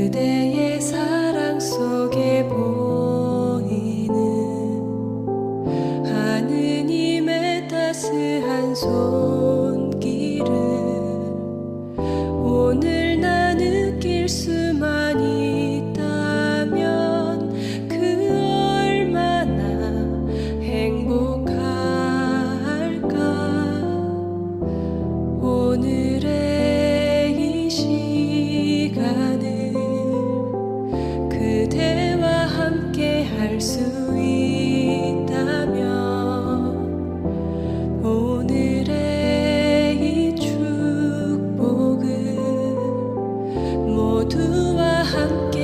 그대의 사랑 속에 보이는 하느님의 따스한 손길을 오늘 나 느낄 수만 있다면 그 얼마나 행복할까? 오늘 모두와 함께